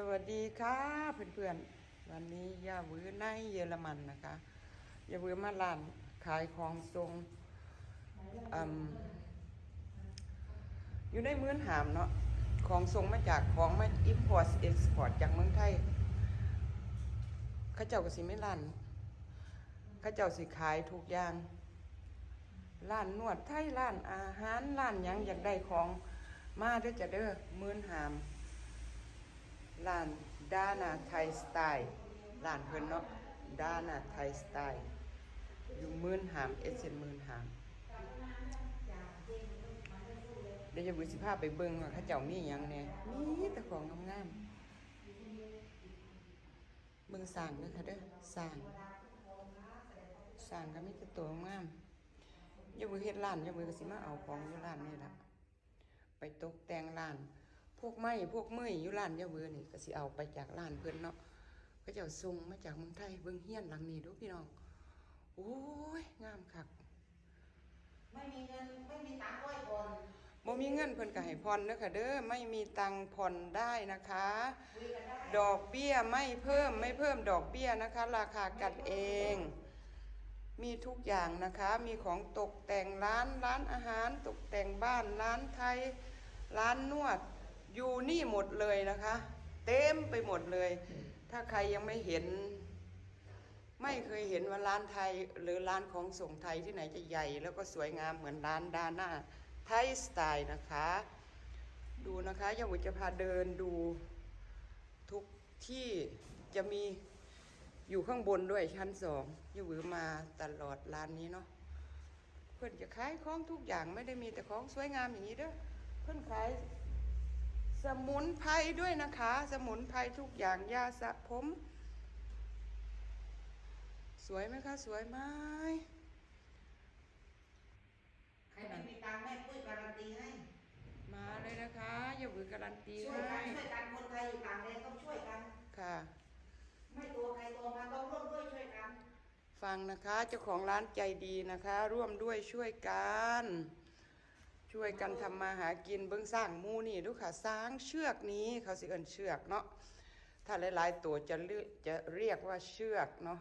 สวัสดีค่ะเพื่อนๆ วันนี้ยาหวือในเยอรมันนะคะยาหวือมาร้านขายของทรงอืมอยู่ในเมือนหามเนาะของทรงมาจากของมา import export จากเมืองไทยข้าเจ้าก็สิไม่ร้านข้าเจ้าสิขายทุกอย่างร้านนวดไทยร้านอาหารร้านยังอยากได้ของมาเด้อจะเด้อเมือนหาม ร้านดานาไทยสไตล์ร้านเพิ่นเนาะดานาไทยสไตล์อยู่มื่นหามเอเซนมื่นหามเดี๋ยวจะบุสิภาพไปเบิ่งว่าเขาเจ้ามีหยังแหน่ยมีแต่ของงามๆเบิ่งสร้างเด้อค่ะเด้อสร้างสร้างก็มีแต่ตัวงามย่าบ่เฮ็ดร้านย่าบ่ก็สิมาเอาของอยู่ร้านนี่แหละไปตกแต่งร้าน พวกไม้พวกเมื่อยอยู่ร้านยาเบือนี่ก็สิเอาไปจากร้านเพิ่นเนาะก็จะส่งมาจากเมืองไทยเบิ่งเฮียนหลังนี้เดูพี่น้องโอ้ยงามคักไม่มีเงินไม่มีตังค์ด้วยก่อนบ่มีเงินเพิ่นก็ให้ผ่อนเด้อค่ะเด้อไม่มีตังค์ผ่อนได้นะคะคุยกันได้ดอกเบี้ยไม่เพิ่มไม่เพิ่มดอกเบี้ยนะคะ ราคากันเอง มีทุกอย่างนะคะ มีของตกแต่งร้านร้านอาหาร ตกแต่งบ้านร้านไทย ร้านนวด อยู่นี่หมดเลยนะคะ เต็มไปหมดเลย ถ้าใครยังไม่เห็น ไม่เคยเห็นว่าร้านไทยหรือร้านของส่งไทยที่ไหนจะใหญ่ แล้วก็สวยงามเหมือนร้านดาน่าไทยสไตล์นะคะ ดูนะคะยาวุจะพาเดินดูทุกที่จะมีอยู่ข้างบนด้วยชั้นสองยาวุมาตลอดร้านนี้เนาะเพื่อนจะขายของทุกอย่างไม่ได้มีแต่ของสวยงามอย่างนี้เด้อเพื่อนขาย สมุนไพรด้วยนะคะ สมุนไพรทุกอย่างยาสระผม สวยไหมคะ สวยไหมใครไม่มีตังค์แม่ปุ้ยการันตีให้ มาเลยนะคะอย่าบือการันตีช่วยให้กันช่วยกันคนไทยอยู่ต่างแดนต้องช่วยกัน ค่ะ ไม่ตัวใครตัวมันต้องร่วมด้วยช่วยกัน ฟังนะคะเจ้าของร้านใจดีนะคะ ร่วมด้วยช่วยกัน ช่วยกันทำมาหากินเบื้องสร้างหมูนี่ดูค่ะสร้างเชือกนี้เขาสิเอินเชือกเนาะถ้าหลายๆตัวจะเรียกจะเรียกว่าเชือกเนาะ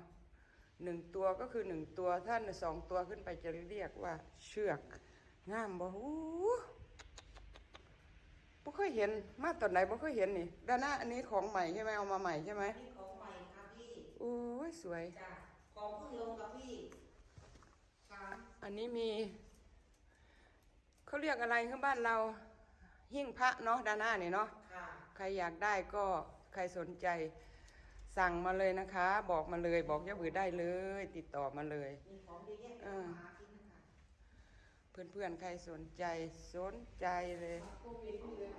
หนึ่งตัวก็คือหนึ่งตัวถ้าสองตัวขึ้นไปจะเรียกว่าเชือกงามบ่ฮู้บ่เคยเห็นมาตอนไหนบ่เคยเห็นนี่ด้านหน้าอันนี้ของใหม่ใช่ไหมเอามาใหม่ใช่ไหมนี่ของใหม่ค่ะพี่โอ้ยสวยจ้ะของเพิ่งลงกับพี่สามอันนี้มี เขาเรียกอะไรข้างบ้านเราหิ้งพระเนาะด้านหน้านี่เนาะค่ะใครอยากได้ก็ใครสนใจสั่งมาเลยนะคะ บอกมาเลย บอกยาบือได้เลย ติดต่อมาเลยมีของเยอะแยะเออหากินนะคะเพื่อนๆใครสนใจสนใจเลยโควิดนี่เลย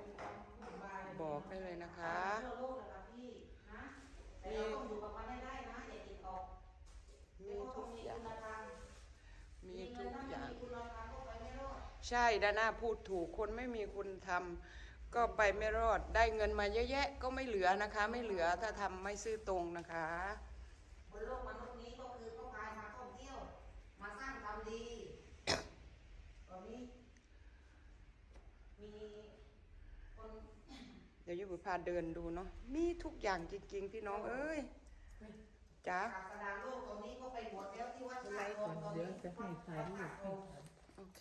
สบายบอกได้เลยนะคะทั่วโลกเลยค่ะพี่นะแต่เราต้องอยู่กับมันให้ได้นะอย่าติดออกมีทุกอย่างมีทุกอย่าง ใช่ด้านหน้าพูดถูกคนไม่มีคุณทำก็ไปไม่รอดได้เงินมาเยอะแยะก็ไม่เหลือนะคะ ไม่เหลือถ้าทำไม่ซื่อตรงนะคะ บนโลกมนุษย์นี้ก็คือเขาพายมาท่องเที่ยว มาสร้างทำดี ตอนนี้ มีคนเดี๋ยวยุบพาเดินดูเนาะมีทุกอย่างจริงๆพี่น้องเอ้ยจ้า ศาสดาโลกตอนนี้ก็ไปบวชแล้วที่วัดทำไมท่าทองตอนเดี๋ยวนี้จะให้ถ่ายรูปให้ โอเค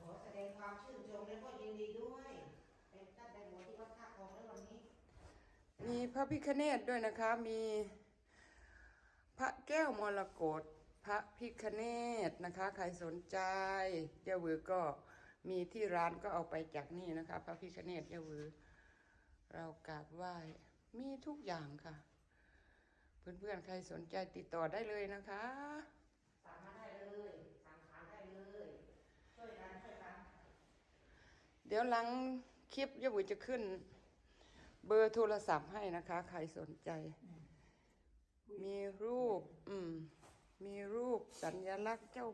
ขอแสดงความชื่นชมและก็ยินดีด้วย เป็นท่านไปบวชที่วัดท่าทองแล้ววันนี้ มีพระพิคเนตด้วยนะคะ มี พระแก้วมรกตพระพิคเนตนะคะ ใครสนใจเจ้าวือก็มีที่ร้านก็เอาไปจากนี่นะคะ พระพิคเนตเจ้าวือ เรากราบไหว้ มีทุกอย่างค่ะ เพื่อนๆใครสนใจติดต่อได้เลยนะคะ สั่งมาได้เลยสั่งขายได้เลย ช่วยกันช่วยกัน เดี๋ยวหลังคลิปยะบุจะขึ้น เบอร์โทรศัพท์ให้นะคะ ใครสนใจ มีรูป อืม มีรูปสัญลักษณ์เจ้า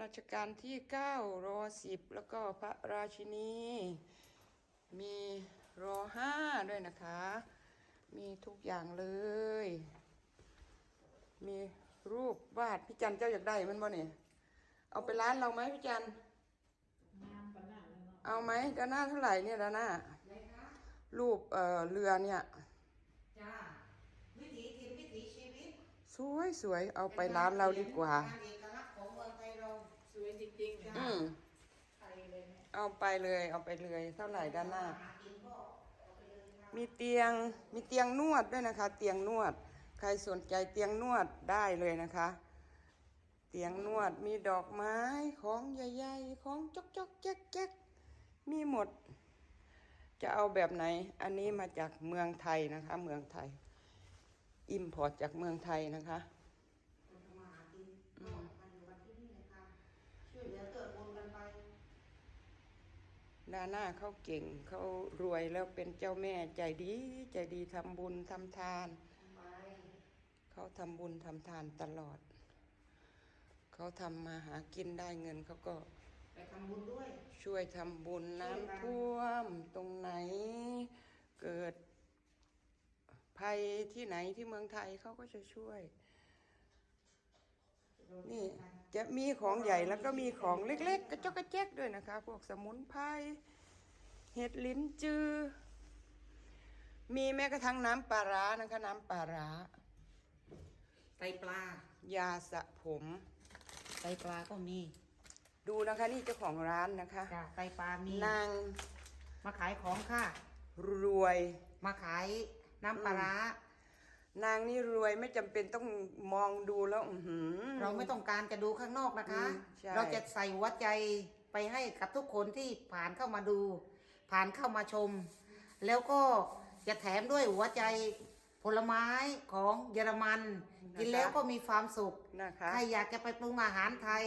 รัชกาลที่เก้ารอสิบแล้วก็พระราชินี มีรอห้าด้วยนะคะ มีทุกอย่างเลย มีรูปวาดพี่จันเจ้าอยากได้มันบ่เนี่ยเอาไปร้านเราไหมพี่จันงามปานะ เอาไหมดาน่าเท่าไหร่เนี่ยดาน่าไหนคะรูปเอ่อเรือเนี่ย จ้าวิถีถิ่นวิถีชีวิตสวยสวยเอาไปร้านเราดีกว่างนเอกลักษณ์ของเมืองไทยเราสวยจริงๆจ้าอืมไทยเลยเนี่ยเอาไปเลยเอาไปเลยเท่าไหร่ด้านหน้า หากินก็เอาไปเลยค่ะมีเตียงมีเตียงนวดด้วยนะคะ เตียงนวด ใครสนใจเตียงนวดได้เลยนะคะ เตียงนวดมีดอกไม้ของใหญ่ๆของจอกจอกๆแจ๊กแจ๊กๆ มีหมด จะเอาแบบไหน อันนี้มาจากเมืองไทยนะคะ เมืองไทย อิมพอร์ตจากเมืองไทยนะคะคนทำมาหากินก็มาอยู่กันที่นี่เลยค่ะช่วยเหลือเกิดบุญกันไปดาหน้าเขาเก่งเขารวยแล้วเป็นเจ้าแม่ใจดีใจดีทำบุญทำทานไปเขาทำบุญทำทานตลอด เขาทำมาหากินได้เงินเขาก็ ไปทำบุญด้วย ช่วยทำบุญน้ำท่วมตรงไหน เกิดภัยที่ไหนที่เมืองไทยเขาก็จะช่วย นี่จะมีของใหญ่แล้วก็มีของเล็ก ๆ กระจอกกระแจกด้วยนะคะ พวกสมุนไพรเห็ดลิ้นจือ มีแม้กระทั่งน้ำปลาร้านะคะ น้ำปลาร้าไตปลา ยาสระผม ไตปลาก็มี ดูนะคะนี่เจ้าของร้านนะคะ จ้าไตปลามีนางมาขายของค่ะ รวย มาขายน้ำปลาร้า นางนี่รวยไม่จำเป็นต้องมองดูแล้ว อือหือ เราไม่ต้องการจะดูข้างนอกนะคะ อืมใช่ เราจะใส่หัวใจไปให้กับทุกคนที่ผ่านเข้ามาดู ผ่านเข้ามาชม แล้วก็จะแถมด้วยหัวใจผลไม้ของเยอรมัน กินแล้วก็มีความสุข นะคะ ใครอยากจะไปปรุงอาหารไทย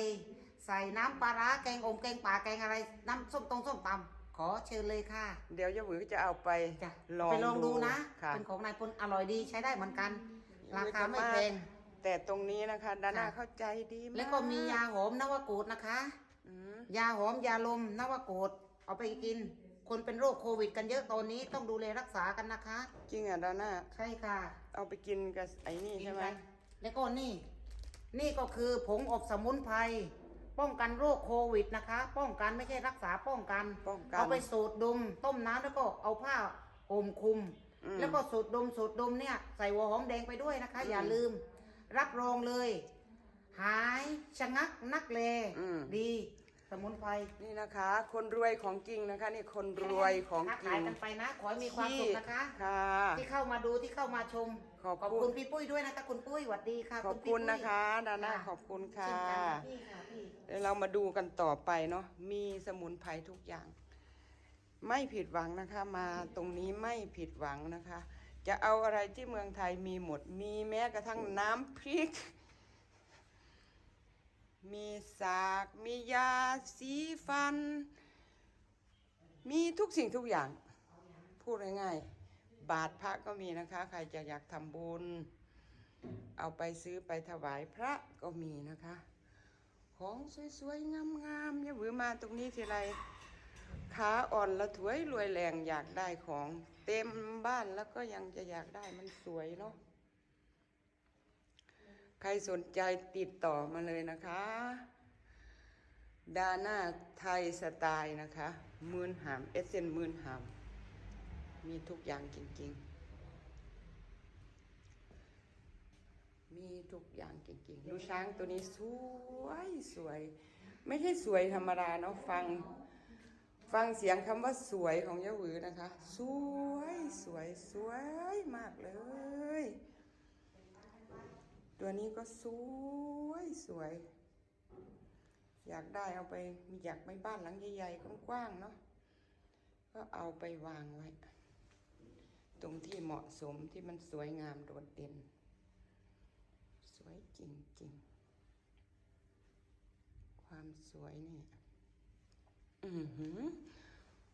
ใส่น้ำปลาร้าแกงอมแกงป่าแกงอะไร น้ำส้มตรงส้มตำขอเชิญเลยค่ะเดี๋ยวยาหวือจะเอาไปจ้ะลองไปลองดูนะ ค่ะ เป็นของนายพลอร่อยดีใช้ได้เหมือนกัน ราคาไม่แพง แต่ตรงนี้นะคะดาน่าค่ะ เข้าใจดีมากแล้วก็มียาหอมนวโกดนะคะ อืมยาหอมยาลมนวโกดเอาไปกิน คนเป็นโรคโควิด กันเยอะตอนนี้ต้องดูแลรักษากันนะคะ จริงอะดาน่าใช่ค่ะ เอาไปกินกับไอ้นี่ใช่ไหมกินกันแล้วก็นี่ นี่ก็คือผงอบสมุนไพร ป้องกันโรคโควิดนะคะ ป้องกันไม่ใช่รักษาป้องกัน ป้องกันเอาไปสูดดม ต้มน้ำแล้วก็เอาผ้าโอมคลุม อืมแล้วก็สูดดมสูดดมเนี่ย ใส่หัวหอมแดงไปด้วยนะคะอืมอย่าลืม รับรองเลย หายชะงักนักเลอืม ดี สมุนไพรนี่นะคะ คนรวยของจริงนะคะ นี่คนรวยของค้าจริขายงกันไปนะ ขอให้มีความสุขนะคะ ค่ะ ที่เข้ามาดูที่เข้ามาชมขอบคุณพี่ปุ้ยด้วยนะคะคุณปุ้ยสวัสดีค่ะขอบพี่คุณปุ้ยนะคะดาน่าขอบคุณค่ะ เช่นกันค่ะพี่ค่ะพี่ เดี๋ยวเรามาดูกันต่อไปเนาะ มีสมุนไพรทุกอย่าง ไม่ผิดหวังนะคะ มาตรงนี้ไม่ผิดหวังนะคะ จะเอาอะไรที่เมืองไทยมีหมด มีแม้กระทั่งน้ำพริก มีสาก มียาสีฟัน มีทุกสิ่งทุกอย่าง พูดง่ายๆ บาทพระก็มีนะคะ ใครจะอยากทำบุญ เอาไปซื้อไปถวายพระก็มีนะคะ ของสวยๆ งามๆอย่าหวือมาตรงนี้ทีไรขาอ่อนละถวยรวยแรงอยากได้ของ เต็มบ้านแล้วก็ยังจะอยากได้มันสวยเนาะ ใครสนใจติดต่อมาเลยนะคะ ดาน่าไทยสไตล์นะคะ มืนหามเอเซนมืนหาม มีทุกอย่างจริง ๆ มีทุกอย่างจริงๆ ดูช้างตัวนี้สวยสวย ไม่ใช่สวยธรรมดาเนาะฟัง ฟังเสียงคำว่าสวยของยะหวือนะคะ สวยสวยสวยมากเลย ตัวนี้ก็สวยสวย อยากได้เอาไปอยากไปบ้านหลังใหญ่ๆกว้างๆเนาะก็เอาไปวางไว้ ตรงที่เหมาะสมที่มันสวยงามโดดเด่น สวยจริงๆ ความสวยนี่อือหือ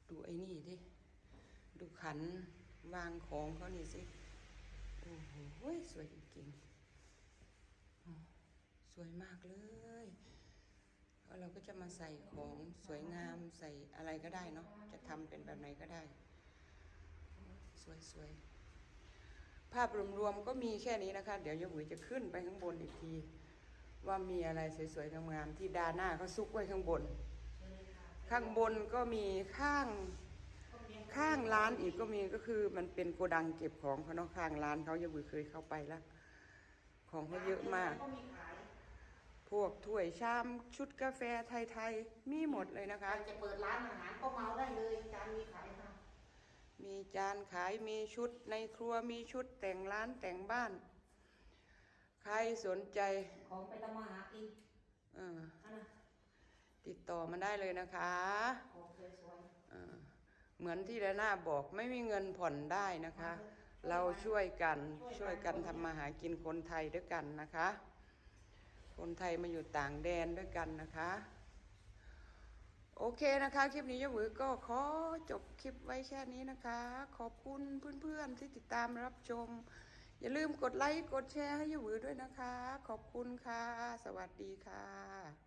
ดูไอ้นี่ดิ ดูขันวางของเขานี่สิ โอ้โหสวยจริงๆ สวยมากเลยเราก็จะมาใส่ของสวยงามใส่อะไรก็ได้เนาะจะทำเป็นแบบไหนก็ได้ สวยๆ ภาพรวมๆก็มีแค่นี้นะคะ เดี๋ยวยายหวุยจะขึ้นไปข้างบนอีกที ว่ามีอะไรสวยๆงามๆที่ดาหน้าเขาซุกไว้ข้างบน ข้างบนก็มีข้างข้างร้านอีกก็มีก็คือมันเป็นโกดังเก็บของเขาเนาะข้างร้านเขายังไม่เคยเข้าไปแล้วของเขาเยอะมาก วกถ้วยชามชุดกาแฟไทยๆ มีหมดเลยนะใครคะจะเปิดร้านอาหารก็เมาได้เลยจานมีขายค่ะ มีจานขายมีชุดในครัวมีชุดแต่งร้านแต่งบ้าน ใครสนใจของไปทำมาหากินเอออันนะติดต่อมาได้เลยนะคะของสวยเออเหมือนที่ดาน่าบอกไม่มีเงินผ่อนได้นะคะๆเราช่วยกันช่วยกันทำมาหากินคนไทยด้วยกันนะคะ คนไทยมาอยู่ต่างแดนด้วยกันนะคะ โอเคนะคะ คลิปนี้ยะหวือก็ขอจบคลิปไว้แค่นี้นะคะ ขอบคุณเพื่อนๆที่ติดตามรับชม อย่าลืมกดไลค์กดแชร์ให้ยะหวือด้วยนะคะ ขอบคุณค่ะ สวัสดีค่ะ